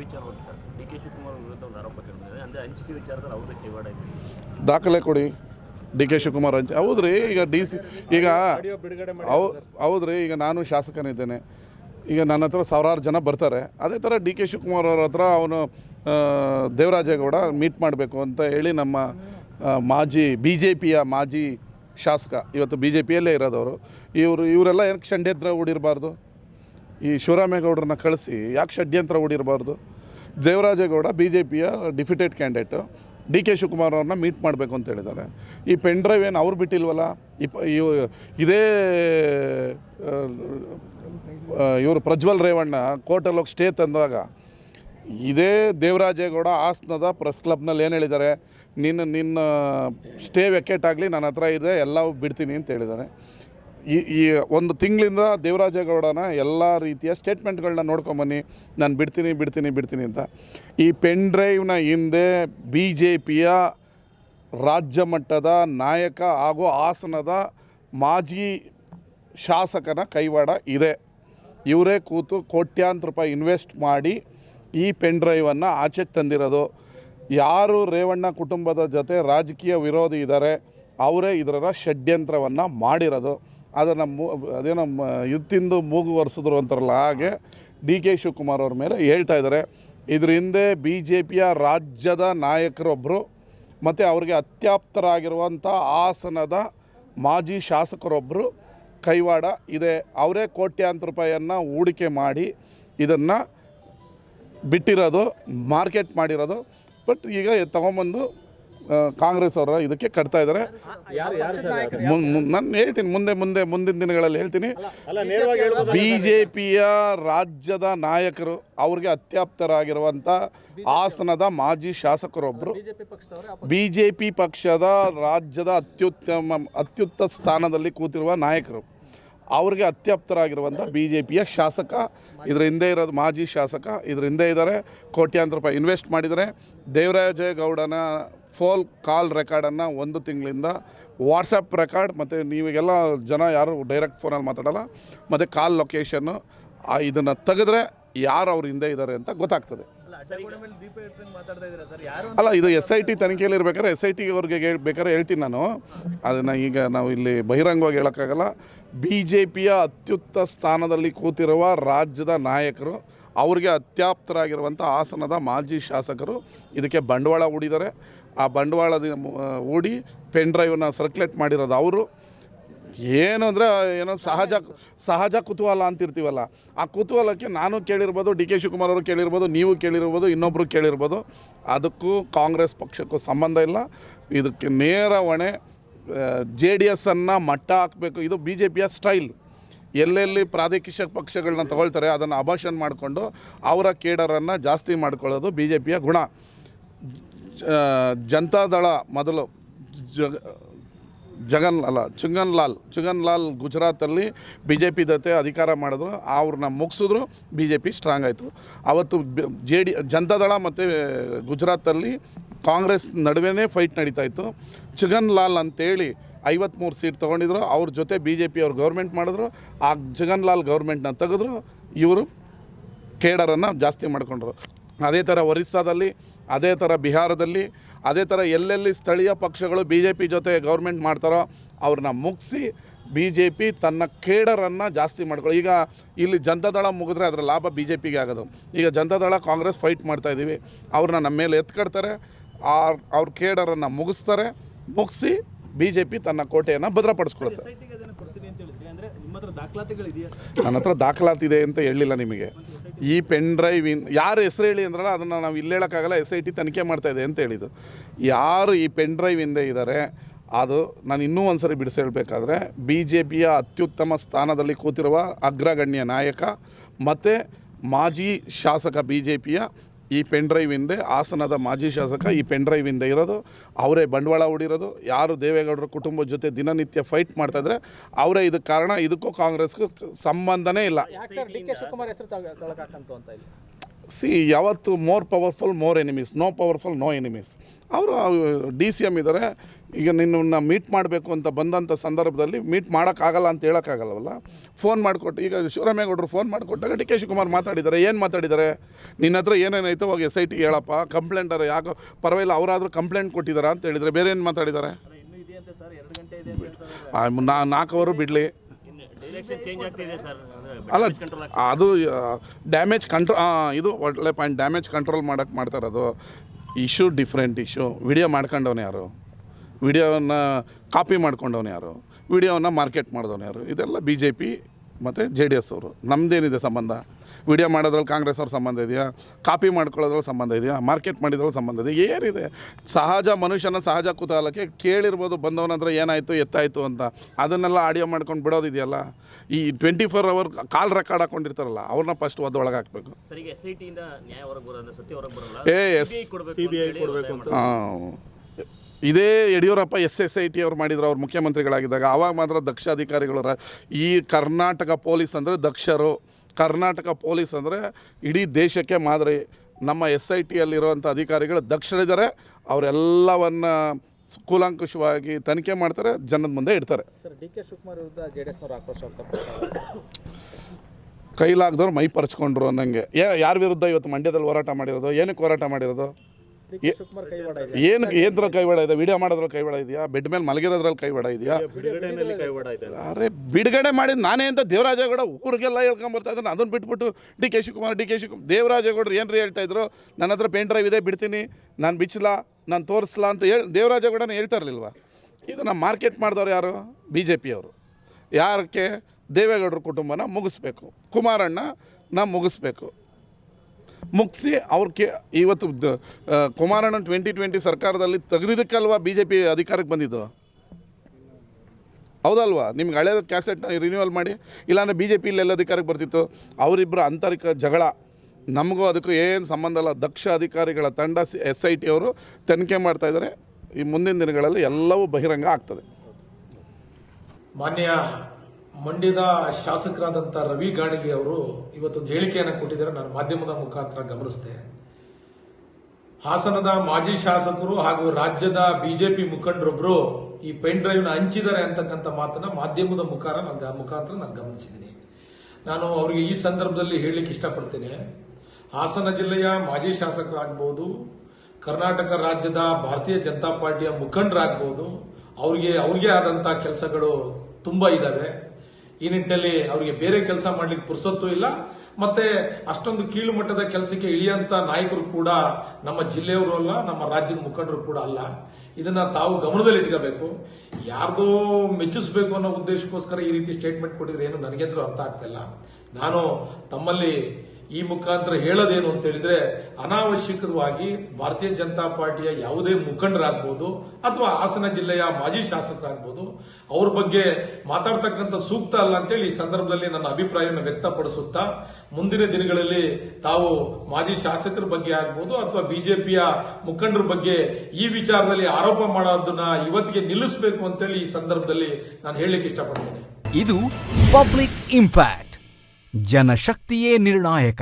ವಿಚಾರವಾಗಿ sir. D K Shivakumar ವಿರುದ್ಧ ಒಂದು ಆರೋಪ ಕೇಳಿದೆ ಅಂದರೆ ಹಂಚಿಕೆ ವಿಚಾರದಲ್ಲಿ ಅವ್ರದ್ದು ಕೈವಾಡ ಇದೆ. ದಾಖಲೆ ಕೊಡಿ. ಡಿ ಕೆ ಶಿವಕುಮಾರ್ ಹಂಚಿ ಹೌದ್ರಿ ಈಗ ಡಿ ಸಿ ಈಗ ಹೌ ಹೌದ್ರಿ ಈಗ ನಾನು ಶಾಸಕನಿದ್ದೇನೆ. ಈಗ ನನ್ನ ಹತ್ರ ಸಾವಿರಾರು ಜನ ಬರ್ತಾರೆ. ಅದೇ ಥರ ಡಿ ಕೆ ಶಿವಕುಮಾರ್ ಅವ್ರ ಹತ್ರ ಅವನು ದೇವರಾಜೇಗೌಡ ಮೀಟ್ ಮಾಡಬೇಕು ಅಂತ ಹೇಳಿ ನಮ್ಮ ಮಾಜಿ ಬಿ ಜೆ ಪಿಯ ಮಾಜಿ ಶಾಸಕ ಇವತ್ತು ಬಿ ಜೆ ಪಿಯಲ್ಲೇ ಇರೋದವರು. ಇವರು ಇವರೆಲ್ಲ ಏನಕ್ಕೆ ಹತ್ರ ಹೂಡಿರಬಾರ್ದು? ಈ ಶಿವರಾಮೇಗೌಡರನ್ನ ಕಳಿಸಿ ಯಾಕೆ ಷಡ್ಯಂತ್ರ ಓಡಿರಬಾರ್ದು? ದೇವರಾಜೇಗೌಡ ಬಿ ಜೆ ಪಿಯ defeated candidate. D K Shivakumar ಅವ್ರನ್ನ ಮೀಟ್ ಮಾಡಬೇಕು ಅಂತ ಹೇಳಿದ್ದಾರೆ. ಈ ಪೆನ್ ಡ್ರೈವ್ ಏನು ಅವ್ರು ಬಿಟ್ಟಿಲ್ವಲ್ಲ? ಇಪ್ಪ, ಇವ್, ಇದೇ ಇವರು ಪ್ರಜ್ವಲ್ ರೇವಣ್ಣ ಕೋರ್ಟಲ್ಲಿ ಹೋಗಿ ಸ್ಟೇ ತಂದಾಗ ಇದೇ ದೇವರಾಜೇಗೌಡ ಆಸ್ನದ ಪ್ರೆಸ್ ಕ್ಲಬ್ನಲ್ಲಿ ಏನು ಹೇಳಿದ್ದಾರೆ? ನಿನ್ನ ನಿನ್ನ ಸ್ಟೇ ವೆಕೇಟ್ ಆಗಲಿ, ನನ್ನ ಹತ್ರ ಇದೆ, ಎಲ್ಲವೂ ಬಿಡ್ತೀನಿ ಅಂತ ಹೇಳಿದ್ದಾರೆ. ಈ ಒಂದು ತಿಂಗಳಿಂದ ದೇವರಾಜೇಗೌಡನ ಎಲ್ಲ ರೀತಿಯ ಸ್ಟೇಟ್ಮೆಂಟ್ಗಳನ್ನ ನೋಡ್ಕೊಂಬನ್ನಿ ನಾನು ಬಿಡ್ತೀನಿ ಬಿಡ್ತೀನಿ ಬಿಡ್ತೀನಿ ಅಂತ. ಈ ಪೆನ್ ಡ್ರೈವ್ನ ಹಿಂದೆ ಬಿ ಜೆ ಪಿಯ ರಾಜ್ಯ ಮಟ್ಟದ ನಾಯಕ ಹಾಗೂ ಹಾಸನದ ಮಾಜಿ ಶಾಸಕನ ಕೈವಾಡ ಇದೆ. ಇವರೇ ಕೂತು ಕೋಟ್ಯಾಂತರ ರೂಪಾಯಿ ಇನ್ವೆಸ್ಟ್ ಮಾಡಿ ಈ ಪೆನ್ ಡ್ರೈವನ್ನು ಆಚೆಗೆ ತಂದಿರೋದು. ಯಾರು ರೇವಣ್ಣ ಕುಟುಂಬದ ಜೊತೆ ರಾಜಕೀಯ ವಿರೋಧಿ ಇದ್ದಾರೆ ಅವರೇ ಇದರ ಷಡ್ಯಂತ್ರವನ್ನು ಮಾಡಿರೋದು. ಅದನ್ನು ನಮ್ಮ ಅದೇನೋ ತಿಂದು ಮೂಗು ಒರೆಸಿದ್ರು ಅಂತಾರಲ್ಲ, ಹಾಗೆ ಡಿ ಕೆ ಶಿವಕುಮಾರ್ ಅವ್ರ ಮೇಲೆ ಹೇಳ್ತಾ ಇದ್ದಾರೆ ಇದ್ರ ಹಿಂದೆ ಬಿ ಜೆ ಪಿಯ ರಾಜ್ಯದ ನಾಯಕರೊಬ್ಬರು ಮತ್ತು ಅವ್ರಿಗೆ ಅತ್ಯಾಪ್ತರಾಗಿರುವಂಥ ಹಾಸನದ ಮಾಜಿ ಶಾಸಕರೊಬ್ಬರು ಕೈವಾಡ ಇದೆ. ಅವರೇ ಕೋಟ್ಯಾಂತರ ರೂಪಾಯಿಯನ್ನು ಹೂಡಿಕೆ ಮಾಡಿ ಇದನ್ನು ಬಿಟ್ಟಿರೋದು, ಮಾರ್ಕೆಟ್ ಮಾಡಿರೋದು. ಬಟ್ ಈಗ ತಗೊಂಬಂದು ಕಾಂಗ್ರೆಸ್ ಅವರ ಇದಕ್ಕೆ ಕಟ್ತಾ ಇದ್ದಾರೆ ನಾನು ಹೇಳ್ತೀನಿ ಮುಂದೆ ಮುಂದೆ ಮುಂದಿನ ದಿನಗಳಲ್ಲಿ ಹೇಳ್ತೀನಿ. ಬಿ ಜೆ ಪಿಯ ರಾಜ್ಯದ ನಾಯಕರು ಅವ್ರಿಗೆ ಅತ್ಯಾಪ್ತರಾಗಿರುವಂಥ ಹಾಸನದ ಮಾಜಿ ಶಾಸಕರೊಬ್ಬರು ಬಿ ಜೆ ಪಿ ಪಕ್ಷದ ರಾಜ್ಯದ ಅತ್ಯುತ್ತಮ ಅತ್ಯುತ್ತ ಸ್ಥಾನದಲ್ಲಿ ಕೂತಿರುವ ನಾಯಕರು. ಅವ್ರಿಗೆ ಅತ್ಯಪ್ತರಾಗಿರುವಂಥ ಬಿ ಜೆ ಪಿಯ ಶಾಸಕ ಇದ್ರ ಹಿಂದೆ ಇರೋದು ಮಾಜಿ ಶಾಸಕ ಇದ್ರ ಹಿಂದೆ ಇದ್ದಾರೆ ಕೋಟ್ಯಾಂತರ ರೂಪಾಯಿ ಇನ್ವೆಸ್ಟ್ ಮಾಡಿದ್ದಾರೆ. ದೇವರಾಜೇಗೌಡನ ಫೋಲ್ ಕಾಲ್ ರೆಕಾರ್ಡನ್ನು ಒಂದು ತಿಂಗಳಿಂದ ವಾಟ್ಸಪ್ ರೆಕಾರ್ಡ್ ಮತ್ತು ನೀವಿಗೆಲ್ಲ ಜನ ಯಾರು ಡೈರೆಕ್ಟ್ ಫೋನಲ್ಲಿ ಮಾತಾಡಲ್ಲ ಮತ್ತು ಕಾಲ್ ಲೊಕೇಶನ್ನು ಇದನ್ನು ತೆಗೆದ್ರೆ ಯಾರು ಅವ್ರ ಹಿಂದೆ ಇದ್ದಾರೆ ಅಂತ ಗೊತ್ತಾಗ್ತದೆ. ಅಲ್ಲ ಇದು ಎಸ್ ಐ ಟಿ ತನಿಖೆಯಲ್ಲಿ ಇರ್ಬೇಕಾದ್ರೆ ಎಸ್ ಐ ಟಿ ಅವ್ರಿಗೆ ಬೇಕಾದ್ರೆ ಹೇಳ್ತೀನಿ ನಾನು. ಅದನ್ನು ಈಗ ನಾವು ಇಲ್ಲಿ ಬಹಿರಂಗವಾಗಿ ಹೇಳೋಕ್ಕಾಗಲ್ಲ. ಬಿ ಜೆ ಪಿಯ ಅತ್ಯುತ್ತ ಸ್ಥಾನದಲ್ಲಿ ಕೂತಿರುವ ರಾಜ್ಯದ ನಾಯಕರು ಅವರಿಗೆ ಅತ್ಯಾಪ್ತರಾಗಿರುವಂಥ ಹಾಸನದ ಮಾಜಿ ಶಾಸಕರು ಇದಕ್ಕೆ ಬಂಡವಾಳ ಹೂಡಿದ್ದಾರೆ. ಆ ಬಂಡವಾಳದ ಓಡಿ ಪೆನ್ ಡ್ರೈವನ್ನ ಸರ್ಕ್ಯುಲೇಟ್ ಮಾಡಿರೋದು ಅವರು. ಏನು ಅಂದರೆ, ಏನೋ ಸಹಜ ಸಹಜ ಕುತೂಹಲ ಅಂತಿರ್ತೀವಲ್ಲ. ಆ ಕುತೂಹಲಕ್ಕೆ ನಾನು ಕೇಳಿರ್ಬೋದು, ಡಿ ಕೆ ಶಿವಕುಮಾರ್ ಅವರು ಕೇಳಿರ್ಬೋದು, ನೀವು ಕೇಳಿರ್ಬೋದು ಇನ್ನೊಬ್ಬರು ಕೇಳಿರ್ಬೋದು. ಅದಕ್ಕೂ ಕಾಂಗ್ರೆಸ್ ಪಕ್ಷಕ್ಕೂ ಸಂಬಂಧ ಇಲ್ಲ. ಇದಕ್ಕೆ ನೇರ ಹೊಣೆ ಜೆ ಡಿ ಎಸ್ಸನ್ನು ಮಟ್ಟ ಹಾಕಬೇಕು. ಇದು ಬಿ ಜೆ ಪಿಯ ಸ್ಟೈಲ್. ಎಲ್ಲೆಲ್ಲಿ ಪ್ರಾದೇಶಿಕ ಪಕ್ಷಗಳನ್ನ ತಗೊಳ್ತಾರೆ, ಅದನ್ನು ಅಭಾಷಣ ಮಾಡಿಕೊಂಡು ಅವರ ಕೇಡರನ್ನು ಜಾಸ್ತಿ ಮಾಡ್ಕೊಳ್ಳೋದು ಬಿ ಜೆ ಪಿಯ ಗುಣ. ಜನತಾದಳ ಮೊದಲು ಜಗ ಜಗನ್ ಅಲ್ಲ ಚುಂಗನ್ ಲಾಲ್ ಚುಂಗನ್ ಲಾಲ್ ಗುಜರಾತಲ್ಲಿ ಬಿ ಜೆ ಪಿ ಜೊತೆ ಅಧಿಕಾರ ಮಾಡಿದ್ರು, ಅವ್ರನ್ನ ಮುಗಿಸಿದ್ರು ಬಿ ಜೆ ಪಿ ಸ್ಟ್ರಾಂಗ್ ಆಯಿತು. ಅವತ್ತು ಜೆ ಡಿ ಜನತಾದಳ ಮತ್ತು ಗುಜರಾತಲ್ಲಿ ಕಾಂಗ್ರೆಸ್ ನಡುವೆನೇ ಫೈಟ್ ನಡೀತಾ ಇತ್ತು. ಚುಗನ್ ಲಾಲ್ ಅಂತೇಳಿ ಐವತ್ತ್ಮೂರು ಸೀಟ್ ತೊಗೊಂಡಿದ್ರು, ಅವ್ರ ಜೊತೆ ಬಿ ಜೆ ಪಿ ಅವ್ರು ಗೌರ್ಮೆಂಟ್ ಮಾಡಿದ್ರು, ಆ ಜಗನ್ ಲಾಲ್ ಗೌರ್ಮೆಂಟ್ನ ತೆಗೆದ್ರು, ಇವರು ಕೇಡರನ್ನು ಜಾಸ್ತಿ ಮಾಡಿಕೊಂಡ್ರು. ಅದೇ ಥರ ಒರಿಸ್ಸಾದಲ್ಲಿ ಅದೇ ಥರ ಬಿಹಾರದಲ್ಲಿ ಅದೇ ಥರ ಎಲ್ಲೆಲ್ಲಿ ಸ್ಥಳೀಯ ಪಕ್ಷಗಳು ಬಿ ಜೆ ಪಿ ಜೊತೆ ಗೌರ್ಮೆಂಟ್ ಮಾಡ್ತಾರೋ ಅವ್ರನ್ನ ಮುಗಿಸಿ ಬಿ ಜೆ ಪಿ ತನ್ನ ಕೇಡರನ್ನು ಜಾಸ್ತಿ ಮಾಡ್ಕೊಳ್ಳಿ. ಈಗ ಇಲ್ಲಿ ಜನತಾದಳ ಮುಗಿದ್ರೆ ಅದರ ಲಾಭ ಬಿ ಜೆ ಪಿಗೆ ಆಗೋದು. ಈಗ ಜನತಾದಳ ಕಾಂಗ್ರೆಸ್ ಫೈಟ್ ಮಾಡ್ತಾ ಇದ್ದೀವಿ. ಅವ್ರನ್ನ ನಮ್ಮ ಮೇಲೆ ಎತ್ಕಡ್ತಾರೆ. ಆ ಅವ್ರ ಕೇಡರನ್ನು ಮುಗಿಸ್ತಾರೆ. ಮುಗಿಸಿ ಬಿ ಜೆ ಪಿ ತನ್ನ ಕೋಟೆಯನ್ನು ಭದ್ರಪಡಿಸ್ಕೊಳ್ತಾರೆ ನನ್ನ ಹತ್ರ ದಾಖಲಾತಿದೆ ಅಂತ ಹೇಳಿಲ್ಲ ನಿಮಗೆ. ಈ ಪೆನ್ ಡ್ರೈವ್ ಯಾರು ಹೆಸರು ಹೇಳಿ ಅಂದ್ರಲ್ಲ, ಅದನ್ನು ನಾವು ಇಲ್ಲಿ ಹೇಳೋಕ್ಕಾಗಲ್ಲ ಎಸ್ ಐ ಟಿ ತನಿಖೆ ಮಾಡ್ತಾ ಇದೆ ಅಂತ ಹೇಳಿದ್ದು. ಯಾರು ಈ ಪೆನ್ ಡ್ರೈವ್ ಹಿಂದೆ ಇದ್ದಾರೆ ಅದು ನಾನು ಇನ್ನೂ ಒಂದು ಸರಿ ಬಿಡಿಸಿ ಹೇಳಬೇಕಾದ್ರೆ ಬಿ ಜೆ ಪಿಯ ಅತ್ಯುತ್ತಮ ಸ್ಥಾನದಲ್ಲಿ ಕೂತಿರುವ ಅಗ್ರಗಣ್ಯ ನಾಯಕ, ಮತ್ತು ಮಾಜಿ ಶಾಸಕ ಬಿ ಜೆ ಪಿಯ ಈ ಪೆನ್ ಡ್ರೈವ್ ಹಿಂದೆ ಹಾಸನದ ಮಾಜಿ ಶಾಸಕ ಈ ಪೆನ್ ಡ್ರೈವ್ ಹಿಂದೆ ಇರೋದು. ಅವರೇ ಬಂಡವಾಳ ಹೊಡಿರೋದು. ಯಾರು ದೇವೇಗೌಡರ ಕುಟುಂಬದ ಜೊತೆ ದಿನನಿತ್ಯ ಫೈಟ್ ಮಾಡ್ತಾಯಿದ್ರೆ ಅವರೇ ಇದಕ್ಕೆ ಕಾರಣ. ಇದಕ್ಕೂ ಕಾಂಗ್ರೆಸ್ಗೂ ಸಂಬಂಧನೇ ಇಲ್ಲ. ಸಿ ಯಾವತ್ತು more powerful more enemies no powerful no enemies ಅವರು ಡಿ ಸಿ ಎಂ ಇದ್ದಾರೆ ಈಗ ನಿನ್ನನ್ನು ಮೀಟ್ ಮಾಡಬೇಕು ಅಂತ ಬಂದಂಥ ಸಂದರ್ಭದಲ್ಲಿ ಮೀಟ್ ಮಾಡೋಕ್ಕಾಗಲ್ಲ ಅಂತ ಹೇಳೋಕ್ಕಾಗಲ್ಲವಲ್ಲ? ಫೋನ್ ಮಾಡಿಕೊಟ್ಟು ಈಗ ಶಿವರಾಮೇಗೌಡರು ಫೋನ್ ಮಾಡಿಕೊಟ್ಟಾಗ ಡಿ ಕೆ ಶಿವಕುಮಾರ್ ಮಾತಾಡಿದ್ದಾರೆ ಏನು ಮಾತಾಡಿದ್ದಾರೆ ನಿನ್ನ ಹತ್ರ ಏನೇನಾಯ್ತು ಹೋಗಿ ಎಸ್ ಐ ಟಿಗೆ ಹೇಳಪ್ಪ ಕಂಪ್ಲೇಂಟರ್ ಯಾಕೋ ಪರವಾಗಿಲ್ಲ ಅವರಾದರೂ ಕಂಪ್ಲೇಂಟ್ ಕೊಟ್ಟಿದ್ದಾರೆ ಅಂತ ಹೇಳಿದರೆ ಬೇರೆ ಏನು ಮಾತಾಡಿದ್ದಾರೆ ಇನ್ನೂ ಇದೆ ಅಂತ ಸರ್ ಎರಡು ಗಂಟೆ ಇದೆ ಅಂತ ಹೇಳ್ತಾರೆ ನಾ ನಾಲ್ಕು ಅವರು ಬಿಡಲಿ ಅಲ್ಲ ಅದು ಡ್ಯಾಮೇಜ್ ಕಂಟ್ರೋ ಇದು ಒಳ್ಳೆ ಪಾಯಿಂಟ್ ಡ್ಯಾಮೇಜ್ ಕಂಟ್ರೋಲ್ ಮಾಡೋಕ್ಕೆ ಮಾಡ್ತಾ ಇರೋದು. ಇಶ್ಯೂ ಡಿಫ್ರೆಂಟ್ ಇಶ್ಯೂ ವಿಡಿಯೋ ಮಾಡ್ಕೊಂಡವನು ಯಾರು? ವಿಡಿಯೋವನ್ನು ಕಾಪಿ ಮಾಡ್ಕೊಂಡವನು ಯಾರು? ವಿಡಿಯೋವನ್ನು ಮಾರ್ಕೆಟ್ ಮಾಡಿದವನು ಯಾರು? ಇದೆಲ್ಲ ಬಿ ಜೆ ಪಿ ಮತ್ತು ಜೆ ಡಿ ಎಸ್ ಅವರು. ನಮ್ಮದೇನಿದೆ ಸಂಬಂಧ? ವಿಡಿಯೋ ಮಾಡೋದ್ರಲ್ಲಿ ಕಾಂಗ್ರೆಸ್ ಅವ್ರ ಸಂಬಂಧ ಇದೆಯಾ? ಕಾಪಿ ಮಾಡ್ಕೊಳ್ಳೋದ್ರಲ್ಲಿ ಸಂಬಂಧ ಇದೆಯಾ? ಮಾರ್ಕೆಟ್ ಮಾಡಿದ್ರಲ್ಲಿ ಸಂಬಂಧ ಇದೆಯಾ? ಏನಿದೆ ಸಹಜ ಮನುಷ್ಯನ ಸಹಜ ಕುತೂಹಲಕ್ಕೆ ಕೇಳಿರ್ಬೋದು ಬಂದವನಂದ್ರೆ ಹತ್ರ ಏನಾಯಿತು ಎತ್ತಾಯಿತು ಅಂತ. ಅದನ್ನೆಲ್ಲ ಆಡಿಯೋ ಮಾಡ್ಕೊಂಡು ಬಿಡೋದಿದೆಯಲ್ಲ ಈ twenty four hour call record ಹಾಕೊಂಡಿರ್ತಾರಲ್ಲ ಅವ್ರನ್ನ ಫಸ್ಟ್ ಒದ್ದು ಒಳಗೆ ಹಾಕಬೇಕು ಏ ಎಸ್. ಕೊಡಬೇಕು ಅಂತ ಇದೇ Yediyurappa S S I T ಅವ್ರು ಮಾಡಿದ್ರು ಅವ್ರು ಮುಖ್ಯಮಂತ್ರಿಗಳಾಗಿದ್ದಾಗ ಆವಾಗ ಮಾತ್ರ ದಕ್ಷ ಅಧಿಕಾರಿಗಳು ಈ ಕರ್ನಾಟಕ ಪೊಲೀಸ್ ಅಂದರೆ ದಕ್ಷರು. ಕರ್ನಾಟಕ ಪೊಲೀಸ್ ಅಂದರೆ ಇಡೀ ದೇಶಕ್ಕೆ ಮಾದರಿ. ನಮ್ಮ ಎಸ್ ಐ ಟಿಯಲ್ಲಿರುವಂಥ ಅಧಿಕಾರಿಗಳು ದಕ್ಷಿಣಿದರೆ ಅವರೆಲ್ಲವನ್ನು ಕೂಲಂಕುಷವಾಗಿ ತನಿಖೆ ಮಾಡ್ತಾರೆ ಜನದ ಮುಂದೆ ಇಡ್ತಾರೆ. ಕೈಲಾಗ್ದವ್ರು ಮೈ ಪರ್ಚ್ಕೊಂಡ್ರು ಅನ್ನಂಗೆ. ಯಾರ ವಿರುದ್ಧ ಇವತ್ತು ಮಂಡ್ಯದಲ್ಲಿ ಹೋರಾಟ ಮಾಡಿರೋದು? ಏನಕ್ಕೆ ಹೋರಾಟ ಮಾಡಿರೋದು? ಏನಕ್ಕೆ ಏನ್ರ ಕೈವಾಡ ಇದೆ. ವಿಡಿಯೋ ಮಾಡೋದ್ರಲ್ಲಿ ಕೈವಾಡ ಇದೆಯಾ? ಬೆಡ್ ಮೇಲೆ ಮಲಗಿರೋದ್ರಲ್ಲಿ ಕೈವಾಡ ಇದೆಯಾ? ಅರೆ ಬಿಡುಗಡೆ ಮಾಡಿದ ನಾನೇ ಅಂತ ದೇವರಾಜೇಗೌಡ ಊರಿಗೆಲ್ಲ ಹೇಳ್ಕೊಂಬರ್ತಾ ಇದ್ದಾನೆ. ಅದನ್ನು ಬಿಟ್ಬಿಟ್ಟು D K Shivakumar D K Shivakumar ದೇವರಾಜೇಗೌಡರು ಏನ್ರಿ ಹೇಳ್ತಾ ಇದ್ರು? ನನ್ನ ಹತ್ರ ಪೇನ್ ಡ್ರೈವ್ ಇದೆ ಬಿಡ್ತೀನಿ. ನಾನು ಬಿಚ್ಚಲ ನಾನು ತೋರಿಸ್ಲಾ ಅಂತ ಹೇಳಿ ದೇವರಾಜೇಗೌಡನ ಹೇಳ್ತಾ ಇರಲಿಲ್ವ ಇದನ್ನು ಮಾರ್ಕೆಟ್ ಮಾಡಿದವ್ರು ಯಾರು? ಬಿ ಜೆ ಪಿಯವರು ಯಾರಕ್ಕೆ ದೇವೇಗೌಡರ ಕುಟುಂಬನ ಮುಗಿಸ್ಬೇಕು. ಕುಮಾರಣ್ಣ ನಾ ಮುಗಿಸ್ಬೇಕು. ಮುಗಿಸಿ ಅವ್ರಿಗೆ ಇವತ್ತು ಕುಮಾರಣ್ಣ ಟ್ವೆಂಟಿ ಟ್ವೆಂಟಿ ಸರ್ಕಾರದಲ್ಲಿ ತೆಗೆದಿದ್ದಕ್ಕಲ್ವಾ ಬಿ ಜೆ ಪಿ ಅಧಿಕಾರಕ್ಕೆ ಬಂದಿದ್ದು? ಹೌದಲ್ವಾ? ನಿಮ್ಗೆ ಹಳೆಯ ಕ್ಯಾಸೆಟ್ನ ರಿನ್ಯೂವಲ್ ಮಾಡಿ, ಇಲ್ಲಾಂದರೆ ಬಿ ಜೆ ಪಿ ಇಲ್ಲೆಲ್ಲ ಅಧಿಕಾರಕ್ಕೆ ಬರ್ತಿತ್ತು. ಅವರಿಬ್ಬರು ಆಂತರಿಕ ಜಗಳ. ನಮಗೂ ಅದಕ್ಕೂ ಏನು ಸಂಬಂಧ ಇಲ್ಲ. ದಕ್ಷ ಅಧಿಕಾರಿಗಳ ತಂಡ ಎಸ್ ಐ ಟಿ ಅವರು ತನಿಖೆ ಮಾಡ್ತಾ ಇದ್ದಾರೆ ಈ ಮುಂದಿನ ದಿನಗಳಲ್ಲಿ ಎಲ್ಲವೂ ಬಹಿರಂಗ ಆಗ್ತದೆ. ಮಾನ್ಯ ಮಂಡ್ಯದ ಶಾಸಕರಾದಂಥ ರವಿ ಗಾಣಿಗೆ ಅವರು ಇವತ್ತೊಂದು ಹೇಳಿಕೆಯನ್ನು ಕೊಟ್ಟಿದ್ದಾರೆ. ನಾನು ಮಾಧ್ಯಮದ ಮುಖಾಂತರ ಗಮನಿಸಿದೆ. ಹಾಸನದ ಮಾಜಿ ಶಾಸಕರು ಹಾಗೂ ರಾಜ್ಯದ ಬಿಜೆಪಿ ಮುಖಂಡರೊಬ್ಬರು ಈ ಪೆನ್ ಡ್ರೈವ್ನ ಹಂಚಿದ್ದಾರೆ ಅಂತಕ್ಕಂಥ ಮಾತನ್ನ ಮಾಧ್ಯಮದ ಮುಖಾರ ನಾನು ಮುಖಾಂತರ ನಾನು ಗಮನಿಸಿದ್ದೀನಿ. ನಾನು ಅವರಿಗೆ ಈ ಸಂದರ್ಭದಲ್ಲಿ ಹೇಳಲಿಕ್ಕೆ ಇಷ್ಟಪಡ್ತೇನೆ. ಹಾಸನ ಜಿಲ್ಲೆಯ ಮಾಜಿ ಶಾಸಕರಾಗಬಹುದು ಕರ್ನಾಟಕ ರಾಜ್ಯದ ಭಾರತೀಯ ಜನತಾ ಪಾರ್ಟಿಯ ಮುಖಂಡರಾಗಬಹುದು ಅವರಿಗೆ ಅವ್ರಿಗೆ ಆದಂತ ಕೆಲಸಗಳು ತುಂಬಾ ಇದಾವೆ. ಈ ನಿಟ್ಟಿನಲ್ಲಿ ಅವರಿಗೆ ಬೇರೆ ಕೆಲಸ ಮಾಡ್ಲಿಕ್ಕೆ ಪುರ್ಸೊತ್ತು ಇಲ್ಲ. ಮತ್ತೆ ಅಷ್ಟೊಂದು ಕೀಳು ಮಟ್ಟದ ಕೆಲಸಕ್ಕೆ ಇಳಿಯಂತ ನಾಯಕರು ಕೂಡ ನಮ್ಮ ಜಿಲ್ಲೆಯವರು ಅಲ್ಲ, ನಮ್ಮ ರಾಜ್ಯದ ಮುಖಂಡರು ಕೂಡ ಅಲ್ಲ. ಇದನ್ನ ತಾವು ಗಮನದಲ್ಲಿ ಇಟ್ಕೋಬೇಕು. ಯಾರ್ದೋ ಮೆಚ್ಚಿಸಬೇಕು ಅನ್ನೋ ಉದ್ದೇಶಕ್ಕೋಸ್ಕರ ಈ ರೀತಿ ಸ್ಟೇಟ್ಮೆಂಟ್ ಕೊಟ್ಟಿದ್ರೆ ಏನು ನನಗೆಂದ್ರೂ ಅರ್ಥ ಆಗ್ತಿಲ್ಲ. ನಾನು ತಮ್ಮಲ್ಲಿ ಈ ಮುಖಾಂತರ ಹೇಳೋದೇನು ಅಂತ ಹೇಳಿದ್ರೆ, ಅನಾವಶ್ಯಕವಾಗಿ ಭಾರತೀಯ ಜನತಾ ಪಾರ್ಟಿಯ ಯಾವುದೇ ಮುಖಂಡರಾಗ್ಬೋದು ಅಥವಾ ಹಾಸನ ಜಿಲ್ಲೆಯ ಮಾಜಿ ಶಾಸಕರಾಗ್ಬೋದು, ಅವ್ರ ಬಗ್ಗೆ ಮಾತಾಡ್ತಕ್ಕಂಥ ಸೂಕ್ತ ಅಲ್ಲ ಅಂತೇಳಿ ಈ ಸಂದರ್ಭದಲ್ಲಿ ನನ್ನ ಅಭಿಪ್ರಾಯವನ್ನು ವ್ಯಕ್ತಪಡಿಸುತ್ತಾ, ಮುಂದಿನ ದಿನಗಳಲ್ಲಿ ತಾವು ಮಾಜಿ ಶಾಸಕರ ಬಗ್ಗೆ ಆಗ್ಬೋದು ಅಥವಾ ಬಿಜೆಪಿಯ ಮುಖಂಡರ ಬಗ್ಗೆ ಈ ವಿಚಾರದಲ್ಲಿ ಆರೋಪ ಮಾಡೋದನ್ನ ಇವತ್ತಿಗೆ ನಿಲ್ಲಿಸಬೇಕು ಅಂತೇಳಿ ಈ ಸಂದರ್ಭದಲ್ಲಿ ನಾನು ಹೇಳಲಿಕ್ಕೆ ಇಷ್ಟಪಡ್ತೇನೆ. ಇದು ಪಬ್ಲಿಕ್ ಇಂಪ್ಯಾಕ್ಟ್. ಜನಶಕ್ತಿಯೇ ನಿರ್ಣಾಯಕ